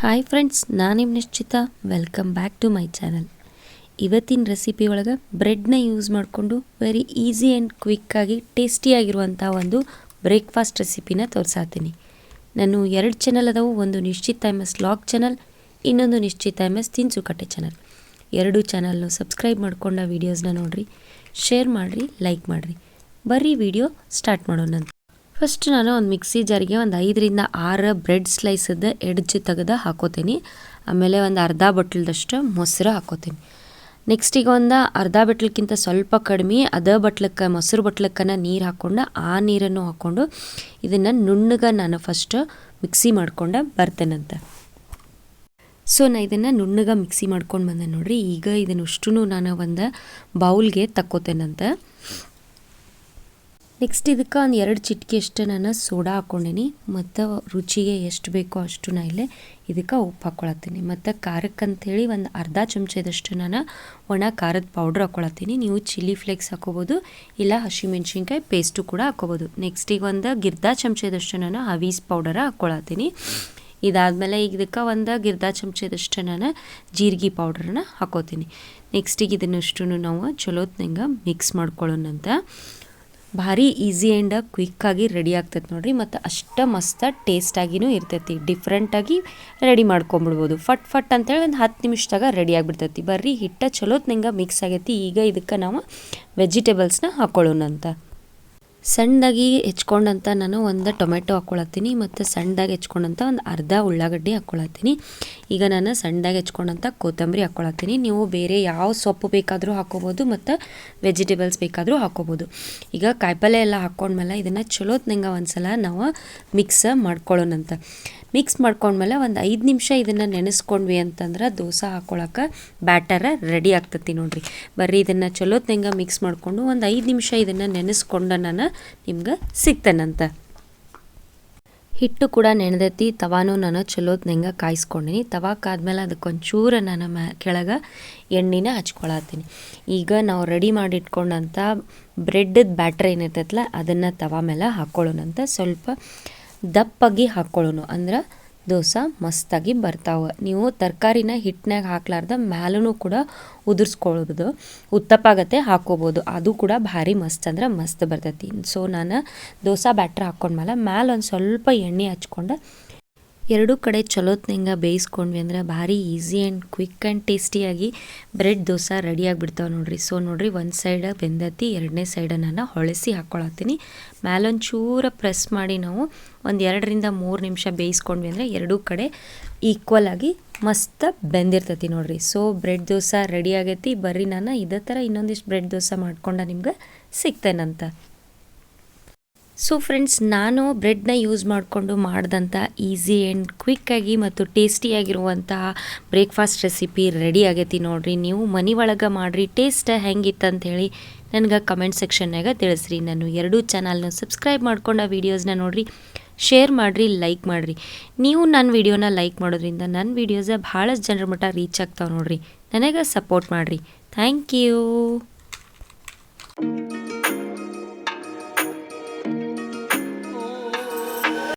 Hi friends ನಾನು Nishchita. Welcome back to my channel ಇವತ್ತಿನ recipe ಒಳಗೆ ಬ್ರೆಡ್ನ ಯೂಸ್ ಮಾಡಿಕೊಂಡು ವೆರಿ ಈಸಿ ಆ್ಯಂಡ್ ಕ್ವಿಕ್ಕಾಗಿ ಟೇಸ್ಟಿಯಾಗಿರುವಂಥ ಒಂದು ಬ್ರೇಕ್ಫಾಸ್ಟ್ ರೆಸಿಪಿನ ತೋರಿಸಾತೀನಿ. ನಾನು ಎರಡು ಚಾನಲ್ ಅದಾವು, ಒಂದು ನಿಶ್ಚಿತ ಎಂ ಎಸ್ ಲಾಗ್ ಚಾನಲ್ ಇನ್ನೊಂದು ನಿಶ್ಚಿತ ಎಂ ಎಸ್ ತಿನ್ಸುಕಟ್ಟೆ ಚಾನಲ್ ಎರಡು ಚಾನಲ್ನು ಸಬ್ಸ್ಕ್ರೈಬ್ ಮಾಡ್ಕೊಂಡ ವೀಡಿಯೋಸ್ನ ನೋಡಿರಿ ಶೇರ್ ಮಾಡಿರಿ ಲೈಕ್ ಮಾಡಿರಿ. ಬರ್ರಿ ವಿಡಿಯೋ ಸ್ಟಾರ್ಟ್ ಮಾಡೋಣ ಫಸ್ಟ್ ನಾನು ಒಂದು ಮಿಕ್ಸಿ ಜಾರಿಗೆ ಒಂದು ಐದರಿಂದ ಆರು ಬ್ರೆಡ್ ಸ್ಲೈಸದ ಎಡ್ಜ್ ತೆಗೆದು ಹಾಕೋತೀನಿ. ಆಮೇಲೆ ಒಂದು ಅರ್ಧ ಬಟ್ಲದಷ್ಟು ಮೊಸರು ಹಾಕೋತೀನಿ. ನೆಕ್ಸ್ಟ್ ಈಗ ಒಂದು ಅರ್ಧ ಬಟ್ಲಕ್ಕಿಂತ ಸ್ವಲ್ಪ ಕಡಿಮೆ ಅದ ಬಟ್ಲಕ್ಕೆ, ಮೊಸರು ಬಟ್ಲಕ್ಕನ ನೀರು ಹಾಕ್ಕೊಂಡು ಆ ನೀರನ್ನು ಹಾಕ್ಕೊಂಡು ಇದನ್ನು ನುಣ್ಣಗೆ ನಾನು ಫಸ್ಟ್ ಮಿಕ್ಸಿ ಮಾಡ್ಕೊಂಡು ಬರ್ತೇನಂತೆ ಸೊ ನಾನು ಇದನ್ನು ನುಣ್ಣಗೆ ಮಿಕ್ಸಿ ಮಾಡ್ಕೊಂಡು ಬಂದೆ ನೋಡ್ರಿ. ಈಗ ಇದನ್ನು ಅಷ್ಟು ನಾನು ಒಂದು ಬೌಲ್ಗೆ ತಕ್ಕೋತೇನಂತ ನೆಕ್ಸ್ಟ್ ಇದಕ್ಕೆ ಒಂದು ಎರಡು ಚಿಟಿಕೆ ಅಷ್ಟು ನಾನು ಸೋಡಾ ಹಾಕ್ಕೊಂಡೀನಿ ಮತ್ತು ರುಚಿಗೆ ಎಷ್ಟು ಬೇಕೋ ಅಷ್ಟು ನಾ ಇಲ್ಲೇ ಇದಕ್ಕೆ ಉಪ್ಪು ಹಾಕ್ಕೊಳತ್ತೀನಿ ಮತ್ತು ಖಾರಕ್ಕಂಥೇಳಿ ಒಂದು ಅರ್ಧ ಚಮಚದಷ್ಟು ನಾನು ಒಣ ಖಾರದ ಪೌಡ್ರ್ ಹಾಕ್ಕೊಳತ್ತೀನಿ ನೀವು ಚಿಲ್ಲಿ ಫ್ಲೇಕ್ಸ್ ಹಾಕೋಬೋದು, ಇಲ್ಲ ಹಸಿಮೆಣ್ಸಿನ್ಕಾಯಿ ಪೇಸ್ಟು ಕೂಡ ಹಾಕೋಬೋದು. ನೆಕ್ಸ್ಟ್ ಈಗ ಒಂದು ಗಿರ್ದ ಚಮಚದಷ್ಟು ನಾನು ಹವೀಸ್ ಪೌಡರ ಹಾಕ್ಕೊಳತ್ತೀನಿ ಇದಾದಮೇಲೆ ಈಗ ಇದಕ್ಕೆ ಒಂದು ಗಿರ್ದ ಚಮಚದಷ್ಟು ನಾನು ಜೀರಿಗೆ ಪೌಡ್ರನ್ನ ಹಾಕೋತೀನಿ. ನೆಕ್ಸ್ಟಿಗೆ ಇದನ್ನಷ್ಟು ನಾವು ಚಲೋತ್ನಂಗೆ ಮಿಕ್ಸ್ ಮಾಡ್ಕೊಳ್ಳೋಣಂತ. ಭಾರಿ ಈಸಿ ಆ್ಯಂಡ್ ಕ್ವಿಕ್ಕಾಗಿ ರೆಡಿ ಆಗ್ತೈತೆ ನೋಡಿರಿ. ಮತ್ತು ಅಷ್ಟ ಮಸ್ತ ಟೇಸ್ಟಾಗಿನೂ ಇರ್ತೈತಿ. ಡಿಫ್ರೆಂಟಾಗಿ ರೆಡಿ ಮಾಡ್ಕೊಂಬಿಡ್ಬೋದು. ಫಟ್ ಫಟ್ ಅಂತೇಳಿ ಒಂದು ಹತ್ತು ನಿಮಿಷದಾಗ ರೆಡಿ ಆಗಿಬಿಡ್ತೈತಿ. ಬರ್ರಿ, ಹಿಟ್ಟ ಚಲೋತ್ನಂಗೆ ಮಿಕ್ಸ್ ಆಗೈತಿ. ಈಗ ಇದಕ್ಕೆ ನಾವು ವೆಜಿಟೇಬಲ್ಸ್ನ ಹಾಕೊಳ್ಳೋಣಂತ. ಸಣ್ಣದಾಗಿ ಹೆಚ್ಕೊಂಡಂತ ನಾನು ಒಂದು ಟೊಮೆಟೊ ಹಾಕ್ಕೊಳತ್ತೀನಿ ಮತ್ತು ಸಣ್ಣದಾಗಿ ಹೆಚ್ಕೊಂಡಂತ ಒಂದು ಅರ್ಧ ಉಳ್ಳಾಗಡ್ಡಿ ಹಾಕ್ಕೊಳತ್ತೀನಿ. ಈಗ ನಾನು ಸಣ್ಣದಾಗಿ ಹೆಚ್ಕೊಂಡಂತ ಕೊತ್ತಂಬರಿ ಹಾಕ್ಕೊಳತ್ತೀನಿ. ನೀವು ಬೇರೆ ಯಾವ ಸೊಪ್ಪು ಬೇಕಾದರೂ ಹಾಕ್ಕೋಬೋದು ಮತ್ತು ವೆಜಿಟೇಬಲ್ಸ್ ಬೇಕಾದರೂ ಹಾಕ್ಕೋಬೋದು. ಈಗ ಕಾಯಿಪಲ್ಯ ಎಲ್ಲ ಹಾಕ್ಕೊಂಡ್ಮೇಲೆ ಇದನ್ನು ಚಲೋತ್ನಂಗೆ ಒಂದು ಸಲ ನಾವು ಮಿಕ್ಸ್ ಮಾಡ್ಕೊಳ್ಳೋಣಂತ. ಮಿಕ್ಸ್ ಮಾಡ್ಕೊಂಡ್ಮೇಲೆ ಒಂದು ಐದು ನಿಮಿಷ ಇದನ್ನು ನೆನೆಸ್ಕೊಂಡ್ವಿ ಅಂತಂದ್ರೆ ದೋಸೆ ಹಾಕ್ಕೊಳಕ್ಕೆ ಬ್ಯಾಟರ ರೆಡಿ ಆಗ್ತತಿ ನೋಡಿರಿ. ಬರ್ರಿ, ಇದನ್ನು ಚಲೋತ್ನಂಗೆ ಮಿಕ್ಸ್ ಮಾಡಿಕೊಂಡು ಒಂದು ಐದು ನಿಮಿಷ ಇದನ್ನು ನೆನೆಸ್ಕೊಂಡು ನಾನು ನಿಮ್ಗೆ ಸಿಗ್ತೇನಂತ. ಹಿಟ್ಟು ಕೂಡ ನೆನೆದೈತಿ ತವಾನು ನಾನು ಚಲೋತ್ನಂಗೆ ಕಾಯಿಸ್ಕೊಂಡಿನಿ. ತವಾಕಾದ್ಮೇಲೆ ಅದಕ್ಕೊಂಚೂರು ನಾನು ಮ್ಯಾ ಕೆಳಗೆ ಎಣ್ಣೆನ ಹಚ್ಕೊಳತ್ತೀನಿ. ಈಗ ನಾವು ರೆಡಿ ಮಾಡಿ ಇಟ್ಕೊಂಡಂಥ ಬ್ರೆಡ್ದ ಬ್ಯಾಟ್ರಿ ಏನಿರ್ತೈತಲ್ಲ ಅದನ್ನು ತವಾ ಮೇಲೆ ಹಾಕ್ಕೊಳ್ಳೋಣಂತ ಸ್ವಲ್ಪ ದಪ್ಪಾಗಿ ಹಾಕ್ಕೊಳ್ಳೋಣ ಅಂದ್ರೆ ದೋಸೆ ಮಸ್ತಾಗಿ ಬರ್ತಾವೆ. ನೀವು ತರಕಾರಿನ ಹಿಟ್ಟಿನಾಗ ಹಾಕ್ಲಾರ್ದ ಮ್ಯಾಲೂ ಕೂಡ ಉದುರ್ಸ್ಕೊಳ್ಳೋದು. ಉತ್ತಪ್ಪಾಗತ್ತೆ ಹಾಕೋಬೋದು ಅದು ಕೂಡ ಭಾರಿ ಮಸ್ತ್ ಅಂದ್ರೆ ಮಸ್ತ್ ಬರ್ತೈತಿ. ಸೊ ನಾನು ದೋಸೆ ಬ್ಯಾಟ್ರ್ ಹಾಕ್ಕೊಂಡ್ಮೇಲೆ ಮ್ಯಾಲೆ ಒಂದು ಸ್ವಲ್ಪ ಎಣ್ಣೆ ಹಚ್ಕೊಂಡು ಎರಡೂ ಕಡೆ ಚಲೋತ್ನಂಗೆ ಬೇಯಿಸ್ಕೊಂಡ್ವಿ ಅಂದ್ರೆ ಭಾರಿ ಈಸಿ ಆ್ಯಂಡ್ ಕ್ವಿಕ್ ಆ್ಯಂಡ್ ಟೇಸ್ಟಿಯಾಗಿ ಬ್ರೆಡ್ ದೋಸೆ ರೆಡಿ ಆಗಿಬಿಡ್ತಾವೆ ನೋಡ್ರಿ. ಸೊ ನೋಡಿರಿ ಒಂದು ಸೈಡ್ ಬೆಂದತಿ, ಎರಡನೇ ಸೈಡ ನಾನು ಹೊಳಸಿ ಹಾಕ್ಕೊಳತ್ತೀನಿ ಮ್ಯಾಲೊಂಚೂರ ಪ್ರೆಸ್ ಮಾಡಿ ನಾವು ಒಂದು ಎರಡರಿಂದ ಮೂರು ನಿಮಿಷ ಬೇಯಿಸ್ಕೊಂಡ್ವಿ ಅಂದರೆ ಎರಡೂ ಕಡೆ ಈಕ್ವಲ್ ಆಗಿ ಮಸ್ತ್ ಬೆಂದಿರ್ತೈತಿ ನೋಡಿರಿ. ಸೊ ಬ್ರೆಡ್ ದೋಸೆ ರೆಡಿ ಆಗೈತಿ. ಬರ್ರಿ ನಾನು ಇದೇ ಥರ ಇನ್ನೊಂದಿಷ್ಟು ಬ್ರೆಡ್ ದೋಸೆ ಮಾಡ್ಕೊಂಡು ನಿಮ್ಗೆ ಸಿಗ್ತೇನಂತ. ಸೊ ಫ್ರೆಂಡ್ಸ್ ನಾನು ಬ್ರೆಡ್ನ ಯೂಸ್ ಮಾಡಿಕೊಂಡು ಮಾಡಿದಂಥ ಈಸಿ ಆ್ಯಂಡ್ ಕ್ವಿಕ್ಕಾಗಿ ಮತ್ತು ಟೇಸ್ಟಿಯಾಗಿರುವಂತಹ ಬ್ರೇಕ್ಫಾಸ್ಟ್ ರೆಸಿಪಿ ರೆಡಿ ಆಗೈತಿ ನೋಡಿರಿ. ನೀವು ಮನೆ ಒಳಗೆ ಮಾಡಿರಿ ಟೇಸ್ಟ್ ಹೆಂಗಿತ್ತು ಅಂಥೇಳಿ ನನಗೆ ಕಮೆಂಟ್ ಸೆಕ್ಷನ್ನಾಗ ತಿಳಿಸ್ರಿ. ನಾನು ಎರಡೂ ಚಾನಲ್ನ ಸಬ್ಸ್ಕ್ರೈಬ್ ಮಾಡ್ಕೊಂಡು ಆ ವೀಡಿಯೋಸ್ನ ನೋಡಿರಿ ಶೇರ್ ಮಾಡಿರಿ ಲೈಕ್ ಮಾಡಿರಿ. ನೀವು ನನ್ನ ವೀಡಿಯೋನ ಲೈಕ್ ಮಾಡೋದ್ರಿಂದ ನನ್ನ ವೀಡಿಯೋಸ ಭಾಳಷ್ಟು ಜನರ ಮಟ್ಟ ರೀಚ್ ಆಗ್ತಾವೆ ನೋಡಿರಿ. ನನಗೆ ಸಪೋರ್ಟ್ ಮಾಡಿರಿ. Thank you